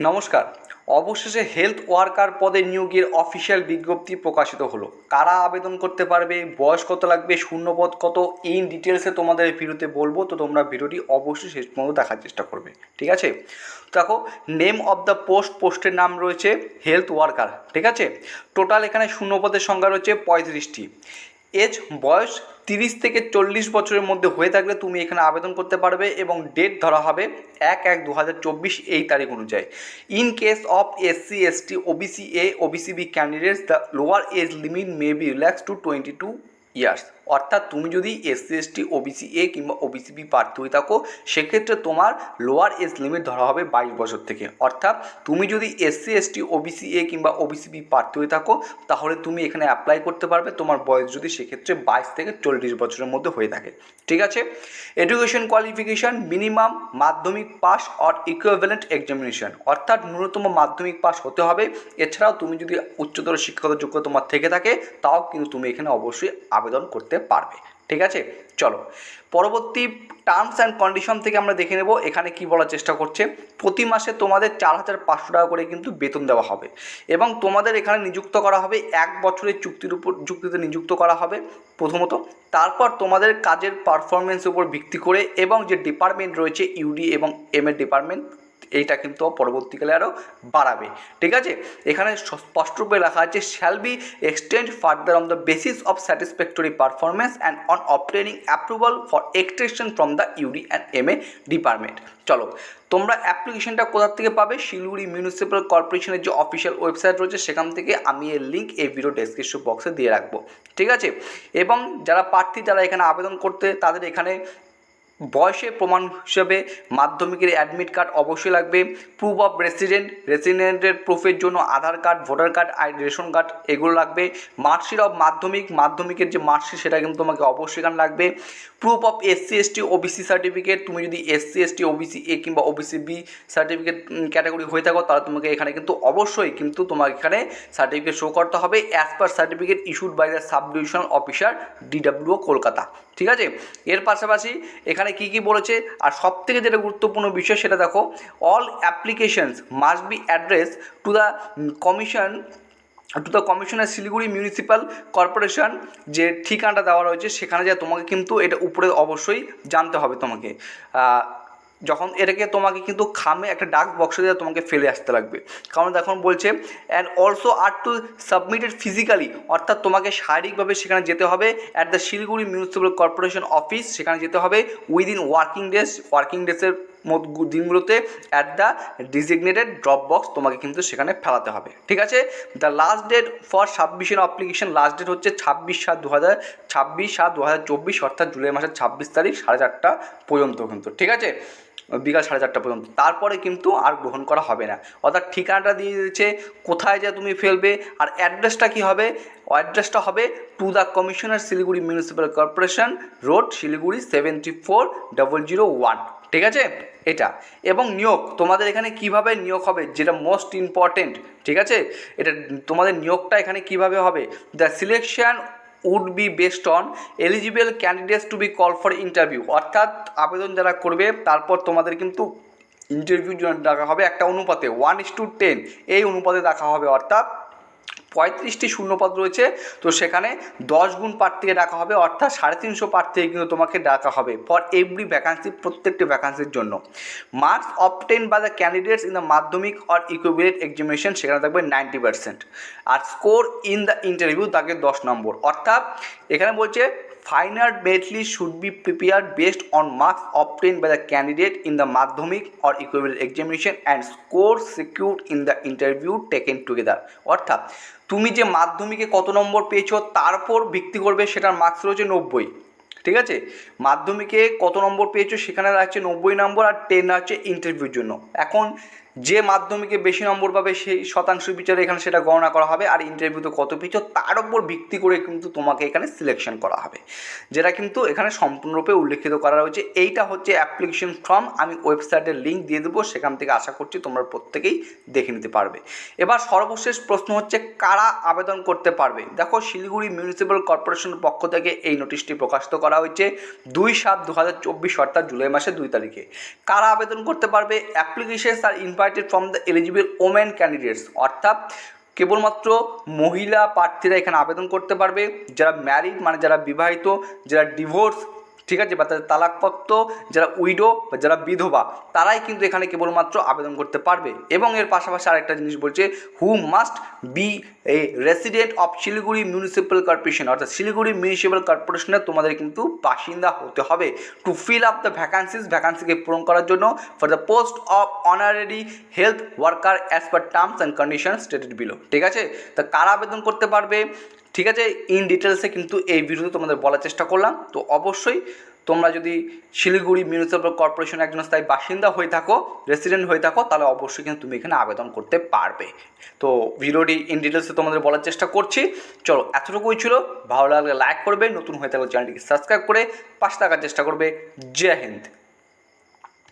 নমস্কার। অবশেষে health worker পদে নিয়োগের অফিসিয়াল বিজ্ঞপ্তি প্রকাশিত হলো। কারা আবেদন করতে পারবে? বয়স কত লাগবে? শূন্যপদ কত? ইন ডিটেলসে তোমাদের ভিডিওতে বলব। তো তোমরা ভিডিওটি অবশ্যই শেষ পর্যন্ত দেখার চেষ্টা করবে। ঠিক আছে? দেখো নেম অফ দ্য পোস্ট পোস্টের নাম রয়েছে হেলথ ওয়ার্কার ঠিক আছে? টোটাল এখানে শূন্যপদের সংখ্যা রয়েছে পঁয়ত্রিশটি। এজ বয়স তিরিশ থেকে চল্লিশ বছরের মধ্যে হয়ে থাকলে তুমি এখানে আবেদন করতে পারবে এবং ডেট ধরা হবে এক এক দু হাজার চব্বিশ এই তারিখ অনুযায়ী। In case of S C SC ST OBC A OBC B candidates the lower age limit may be relax to twenty two years অর্থাৎ তুমি যদি এসসি এসটি ওবিসি এ কিংবা ওবিসি বি প্রার্থী হয়ে থাকো, সেক্ষেত্রে তোমার লোয়ার এজ লিমিট ধরা হবে বাইশ বছর থেকে। অর্থাৎ তুমি যদি এসসি এসটি ওবিসি এ কিংবা ওবিসি বি প্রার্থী হয়ে থাকো, তাহলে তুমি এখানে অ্যাপ্লাই করতে পারবে। তোমার বয়স যদি সেক্ষেত্রে বাইশ থেকে চল্লিশ বছরের মধ্যে হয়ে থাকে। ঠিক আছে? Education qualification minimum Madhyamik pass or equivalent examination অর্থাৎ ন্যূনতম মাধ্যমিক পাস হতে হবে। এছাড়াও তুমি যদি উচ্চতর শিক্ষাগত যোগ্যতা তোমার থেকে থাকে, তাও কিন্তু তুমি এখানে অবশ্যই আবেদন করতে পারবে, ঠিক আছে? চলো, পরবর্তী টার্মস অ্যান্ড কন্ডিশন থেকে আমরা দেখে নেব, এখানে কি বলার চেষ্টা করছে? প্রতি মাসে তোমাদের চার হাজার পাঁচশো টাকা করে কিন্তু বেতন দেওয়া হবে এবং তোমাদের এখানে নিযুক্ত করা হবে, এক বছরের চুক্তির উপর, চুক্তিতে নিযুক্ত করা হবে প্রথমত। তারপর তোমাদের কাজের পারফরমেন্সের উপর ভিত্তি করে এবং যে ডিপার্টমেন্ট রয়েছে ইউডি এবং এম এর ডিপার্টমেন্ট এইটা কিন্তু পরবর্তীকালে আরও বাড়াবে। ঠিক আছে? এখানে স্পষ্টরূপে লেখা আছে shall be extend further on the basis of satisfactory performance and on obtaining approval for extension from the UD and M A department চলো, তোমরা অ্যাপ্লিকেশনটা কোথা থেকে পাবে? শিলিগুড়ি মিউনিসিপ্যাল কর্পোরেশনের যে অফিসিয়াল ওয়েবসাইট রয়েছে, সেখান থেকে আমি এর লিঙ্ক এই ভিডিও ডেসক্রিপশন বক্সে দিয়ে রাখব। ঠিক আছে? এবং যারা প্রার্থী, যারা এখানে আবেদন করতে, তাদের এখানে বয়সের প্রমাণ হিসেবে মাধ্যমিকের অ্যাডমিট কার্ড অবশ্যই লাগবে। প্রুফ অফ রেসিডেন্ট রেসিডেন্টের প্রুফের জন্য আধার কার্ড ভোটার কার্ড আই রেশন কার্ড এগুলো লাগবে। মার্কশিট অফ মাধ্যমিক, মাধ্যমিকের যে মার্কশিট সেটা কিন্তু তোমাকে অবশ্যই এখানে লাগবে। Proof of SC ST OBC certificate তুমি যদি এসসি এসটি ওবিসি এ কিংবা ওবিসি বি সার্টিফিকেট ক্যাটাগরি হয়ে থাকো, তাহলে তোমাকে এখানে কিন্তু অবশ্যই কিন্তু তোমাকে এখানে সার্টিফিকেট শো করতে হবে as per certificate issued by the sub divisional officer DWO Kolkata. ঠিক আছে? এর পাশাপাশি এখানে কি কি বলেছে? আর সব থেকে যেটা গুরুত্বপূর্ণ বিষয় সেটা দেখো all applications must be address to the commission to the commissioner Siliguri municipal corporation যে ঠিকানাটা দেওয়া রয়েছে, সেখানে যা তোমাকে কিন্তু এটা উপরে অবশ্যই জানতে হবে তোমাকে। যখন এটাকে তোমাকে কিন্তু খামে একটা ডাক বক্সে দিয়ে তোমাকে ফেলে আসতে লাগবে। কারণ এখন বলছে and also are to submitted physically অর্থাৎ তোমাকে শারীরিকভাবে সেখানে যেতে হবে at the Siliguri municipal corporation office সেখানে যেতে হবে উইদিন ওয়ার্কিং ডেস ওয়ার্কিং ডেজের দিনগুলোতে at the designated drop box তোমাকে কিন্তু সেখানে ফেলাতে হবে। ঠিক আছে? The last date for submission application last date হচ্ছে ছাব্বিশ সাত দু হাজার ছাব্বিশ সাত দু হাজার চব্বিশ, অর্থাৎ জুলাই মাসের ছাব্বিশ তারিখ সাড়ে চারটা পর্যন্ত কিন্তু। ঠিক আছে? বিকাল সাড়ে চারটা পর্যন্ত। তারপরে কিন্তু আর গ্রহণ করা হবে না। অর্থাৎ ঠিকানাটা দিয়ে দিয়েছে, কোথায় যা তুমি ফেলবে, আর অ্যাড্রেসটা কী হবে? অ্যাড্রেসটা হবে to the commissioner Siliguri municipal corporation road Siliguri seventy four double zero one ঠিক আছে? এটা। এবং নিয়োগ, তোমাদের এখানে কীভাবে নিয়োগ হবে যেটা মোস্ট ইম্পর্টেন্ট ঠিক আছে? এটা তোমাদের নিয়োগটা এখানে কীভাবে হবে? The selection would be based on eligible candidates to be call for interview অর্থাৎ আবেদন যারা করবে, তারপর তোমাদের কিন্তু ইন্টারভিউ ডাকা হবে একটা অনুপাতে। ওয়ান ইস টু টেন এই অনুপাতে দেখা হবে। অর্থাৎ পঁয়ত্রিশটি শূন্যপদ রয়েছে। তো সেখানে দশ গুণ প্রার্থীকে ডাকা হবে, অর্থাৎ সাড়ে তিনশো প্রার্থীকে কিন্তু তোমাকে ডাকা হবে ফর এভরি ভ্যাকান্সি প্রত্যেকটি ভ্যাকান্সির জন্য। Marks obtain by the candidates in the Madhyamik or equivalent examination সেখানে থাকবে নাইনটি পার্সেন্ট আর স্কোর ইন দ্য ইন্টারভিউ তাকে দশ নম্বর। অর্থাৎ এখানে বলছে final merit list should be prepared based on marks obtained by the candidate in the madhyamik or equivalent examination and score secured in the interview taken together অর্থাৎ তুমি যে মাধ্যমিকে কত নম্বর পেয়েছ তার উপর ভিত্তি করবে সেটার মার্কস রয়েছে নব্বই ঠিক আছে মাধ্যমিকে কত নম্বর পেয়েছ সেখানে আছে নব্বই নম্বর আর টেন আছে ইন্টারভিউর জন্য এখন যে মাধ্যমিকে বেশি নম্বর পাবে সেই শতাংশ বিচারে এখানে সেটা গণনা করা হবে, আর ইন্টারভিউতে কত পেয়েছ তার উপর ভিত্তি করে কিন্তু তোমাকে এখানে সিলেকশন করা হবে। যেটা কিন্তু এখানে সম্পূর্ণরূপে উল্লেখিত করা রয়েছে এইটা হচ্ছে অ্যাপ্লিকেশন ফর্ম আমি ওয়েবসাইটের লিঙ্ক দিয়ে দেবো, সেখান থেকে আশা করছি তোমরা প্রত্যেকেই দেখে নিতে পারবে। এবার সর্বশেষ প্রশ্ন হচ্ছে, কারা আবেদন করতে পারবে? দেখো, শিলিগুড়ি মিউনিসিপ্যাল কর্পোরেশনের পক্ষ থেকে এই নোটিশটি প্রকাশিত করা হয়েছে দুই সাত দু হাজার চব্বিশ, অর্থাৎ জুলাই মাসের দুই তারিখে। কারা আবেদন করতে পারবে? Application are invite invited from the eligible women candidates অর্থাৎ কেবলমাত্র মহিলা প্রার্থীরা এখানে আবেদন করতে পারবে, যারা ম্যারিড মানে যারা বিবাহিত, যারা ডিভোর্স ঠিক আছে? বা তালাকপত্র যারা উইডো বা যারা বিধবা, তারাই কিন্তু এখানে কেবলমাত্র আবেদন করতে পারবে। এবং এর পাশাপাশি আরেকটা জিনিস বলছে who must be a resident of Siliguri municipal corporation অর্থাৎ শিলিগুড়ি মিউনিসিপ্যাল কর্পোরেশনে তোমাদের কিন্তু বাসিন্দা হতে হবে। To fill up the vacancies ভ্যাকান্সিকে পূরণ করার জন্য for the post of honorary health worker as per terms and condition stated below ঠিক আছে? তা কারা আবেদন করতে পারবে? ঠিক আছে ইন ডিটেলসে কিন্তু এই ভিডিওতে তোমাদের বলার চেষ্টা করলাম। তো অবশ্যই তোমরা যদি শিলিগুড়ি মিউনিসিপ্যাল কর্পোরেশন একজন স্থায়ী বাসিন্দা হয়ে থাকো রেসিডেন্ট হয়ে থাকো, তাহলে অবশ্যই কিন্তু তুমি এখানে আবেদন করতে পারবে। তো ভিডিওটি ইন ডিটেলসে তোমাদের বলার চেষ্টা করছি। চলো, এতটুকুই ছিল। ভালো লাগলে লাইক করবে, নতুন হয়ে থাকলে চ্যানেলটিকে সাবস্ক্রাইব করে পাশে থাকার চেষ্টা করবে। জয় হিন্দ।